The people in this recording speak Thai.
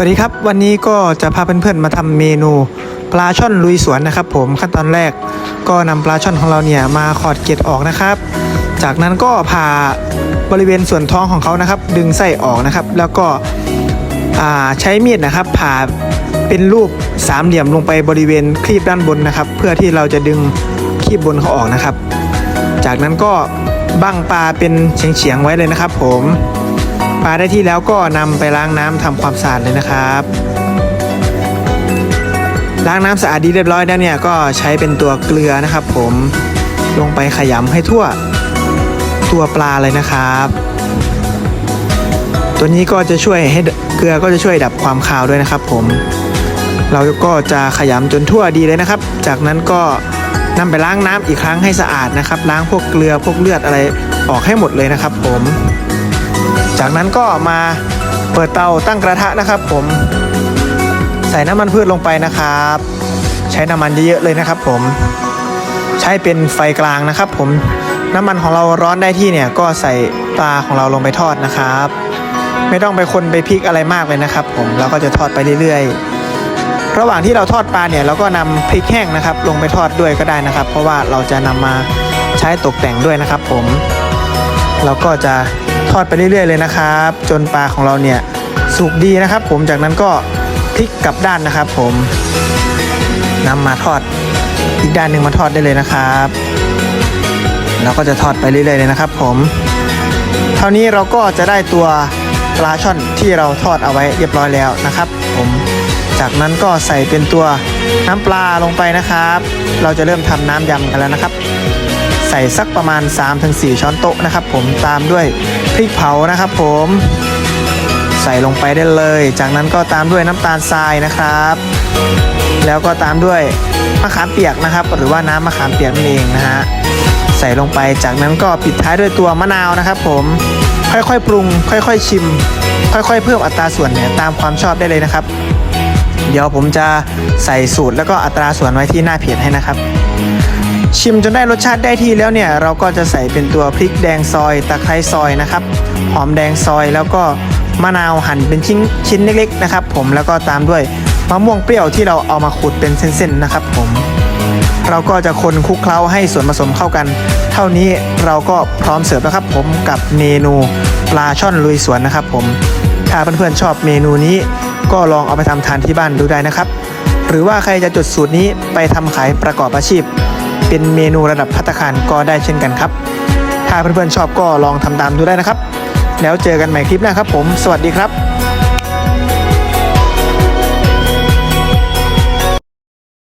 วัสดีครับ วันนี้ก็จะพาเพื่อนๆมาทำเมนูปลาช่อนลุยสวนนะครับ ผมขั้นตอนแรกก็นำปลาช่อนของเราเนี่ยมาขอดเกล็ดออกนะครับ จากนั้นก็ผ่าบริเวณส่วนท้องของเขานะครับ ดึงไส้ออกนะครับ แล้วก็ใช้มีดนะครับ ผ่าเป็นรูปสามเหลี่ยมลงไปบริเวณครีบด้านบนนะครับ เพื่อที่เราจะดึงครีบบนเขาออกนะครับ จากนั้นก็บั้งปลาเป็นเฉียงๆไว้เลยนะครับ ผม ปลาได้ที่แล้วก็นำไปล้างน้ำทำความสะอาดเลยนะครับ ล้างน้ำสะอาดดีเรียบร้อยแล้วเนี่ยก็ใช้เป็นตัวเกลือนะครับ ผมลงไปขยำให้ทั่วตัวปลาเลยนะครับ ตัวนี้ก็จะช่วยให้เกลือก็จะช่วยดับความคาวด้วยนะครับ ผม เราก็จะขยำจนทั่วดีเลยนะครับ จากนั้นก็นำไปล้างน้ำอีกครั้งให้สะอาดนะครับ ล้างพวกเกลือพวกเลือดอะไรออกให้หมดเลยนะครับ ผม จากนั้นก็มาเปิดเตาตั้งกระทะนะครับผม ใส่น้ำมันพืชลงไปนะครับ ใช้น้ำมันเยอะๆเลยนะครับผม ใช้เป็นไฟกลางนะครับผมน้ำมันของเราร้อนได้ที่เนี่ยก็ใส่ปลาของเราลงไปทอดนะครับ ไม่ต้องไปคนไปพริกอะไรมากเลยนะครับ ผมเราก็จะทอดไปเรื่อยๆ ระหว่างที่เราทอดปลาเนี่ยเราก็นำพริกแห้งนะครับ ลงไปทอดด้วยก็ได้นะครับ เพราะว่าเราจะนำมาใช้ตกแต่งด้วยนะครับ ผม เราก็จะ ทอดไปเรื่อยๆเลยนะครับ จนปลาของเราเนี่ยสุกดีนะครับ ผมจากนั้นก็พลิกกลับด้านนะครับ ผมนำมาทอดอีกด้านหนึ่งมาทอดได้เลยนะครับเราก็จะทอดไปเรื่อยๆเลยนะครับ ผม เท่านี้เราก็จะได้ตัวปลาช่อนที่เราทอดเอาไว้เรียบร้อยแล้วนะครับ ผม จากนั้นก็ใส่เป็นตัวน้ำปลาลงไปนะครับ เราจะเริ่มทำน้ำยำกันแล้วนะครับ ใส่สักประมาณ 3-4 ช้อนโต๊ะนะครับ ผมตามด้วยพริกเผานะครับ ผมใส่ลงไปได้เลย จากนั้นก็ตามด้วยน้ำตาลทรายนะครับ แล้วก็ตามด้วยมะขามเปียกนะครับ หรือว่าน้ำมะขามเปียกนั่นเองนะฮะใส่ลงไปจากนั้นก็ปิดท้ายด้วยตัวมะนาวนะครับ ผมค่อยๆปรุง ค่อยๆชิม ค่อยๆ เพิ่มอัตราส่วนเนี่ยตามความชอบได้เลยนะครับ เดี๋ยวผมจะใส่สูตรแล้วก็อัตราส่วนไว้ที่หน้าเพจให้นะครับ ชิมจนได้รสชาติได้ที่แล้วเนี่ย เราก็จะใส่เป็นตัวพริกแดงซอย ตะไคร้ซอยนะครับ หอมแดงซอยแล้วก็มะนาวหั่นเป็นชิ้นชิ้นเล็กๆนะครับ ผมแล้วก็ตามด้วยมะม่วงเปรี้ยวที่เราเอามาขูดเป็นเส้นๆนะครับ ผม เราก็จะคนคลุกเคล้าให้ส่วนผสมเข้ากัน เท่านี้เราก็พร้อมเสิร์ฟแล้วครับ ผมกับเมนูปลาช่อนลุยสวนนะครับ ผมถ้าเพื่อนๆชอบเมนูนี้ ก็ลองเอาไปทำทานที่บ้านดูได้นะครับ หรือว่าใครจะจดสูตรนี้ไปทำขายประกอบอาชีพ เป็นเมนูระดับพัตตาคารก็ได้เช่นกันครับ ถ้าเพื่อนๆชอบก็ลองทำตามดูได้นะครับ แล้วเจอกันใหม่คลิปหน้าครับผม สวัสดีครับ